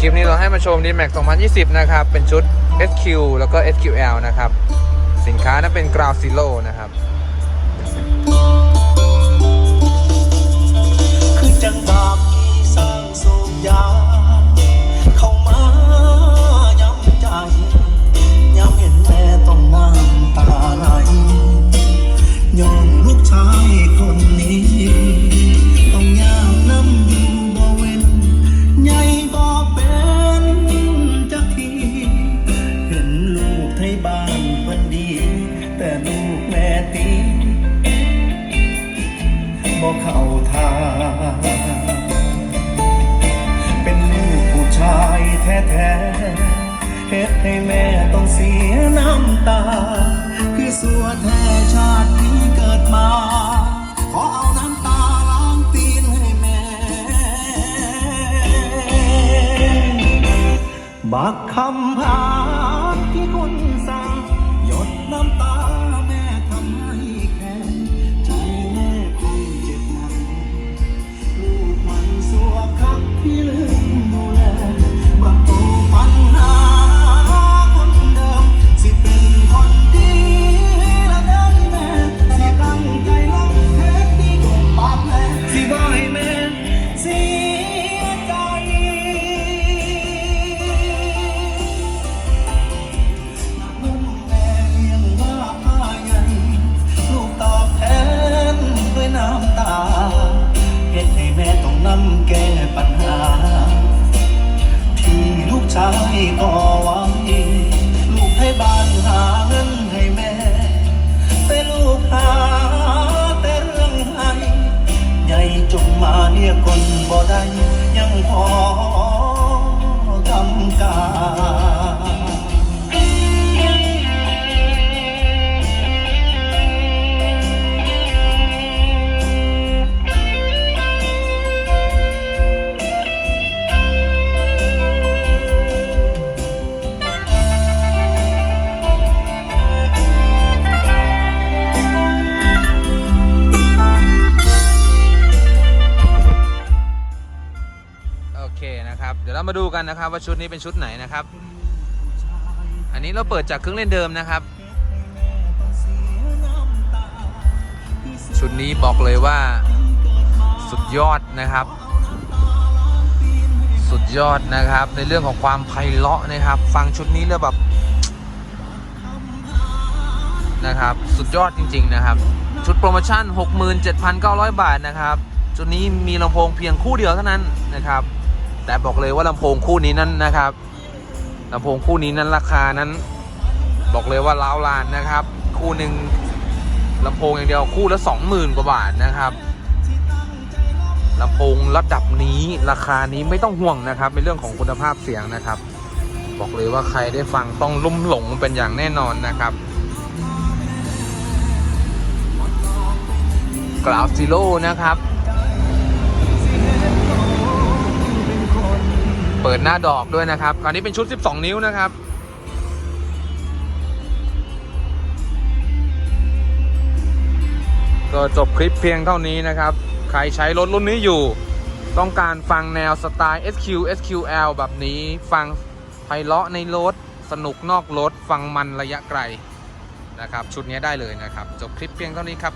คลิปนี้เราให้มาชม d m a x 2020 นะครับ เป็นชุด SQ แล้วก็ SQL นะครับ สินค้านั้นเป็น Ground Zero นะครับ แท้ๆเฮ็ดให้แม่ต้องเสียน้ำตา คือสัวแท้ชาติที่เกิดมา ขอเอาน้ำตาล้างตีนให้แม่ บักคำพา นำแก้ปัญหา ที่ลูกชายก่อไว้ลูกให้บ้านหาเงินให้แม่ แต่ลูกหาแต่เรื่องให้ใหญ่จงมาเนี่ยคนบ่ได้ยังพอทำการ เดี๋ยวเรามาดูกันนะครับว่าชุดนี้เป็นชุดไหนนะครับ อันนี้เราเปิดจากเครื่องเล่นเดิมนะครับ ชุดนี้บอกเลยว่าสุดยอดนะครับ สุดยอดนะครับ ในเรื่องของความไพเราะนะครับ ฟังชุดนี้แล้วแบบนะครับ สุดยอดจริง ๆ นะครับ ชุดโปรโมชั่น 67,900 บาทนะครับ ชุดนี้มีลำโพงเพียงคู่เดียวเท่านั้นนะครับ แต่บอกเลยว่าลำโพงคู่นี้นั้นนะครับลำโพงคู่นี้นั้นราคานั้น บอกเลยว่าล้าวลานนะครับ คู่หนึ่งลำโพงอย่างเดียวคู่ละ20,000กว่าบาทนะครับลำโพงระดับนี้ราคานี้ไม่ต้องห่วงนะครับในเรื่องของคุณภาพเสียงนะครับ บอกเลยว่าใครได้ฟังต้องลุ่มหลงเป็นอย่างแน่นอนนะครับกราวซิโร่นะครับ เปิดหน้าดอกด้วยนะครับคราวนี้เป็นชุด 12 นิ้วนะครับก็จบคลิปเพียงเท่านี้นะครับ ใครใช้รถรุ่นนี้อยู่ ต้องการฟังแนวสไตล์ SQ SQL แบบนี้ ฟังไพเราะในรถ สนุกนอกรถ ฟังมันระยะไกลนะครับ ชุดนี้ได้เลยนะครับ จบคลิปเพียงเท่านี้ครับ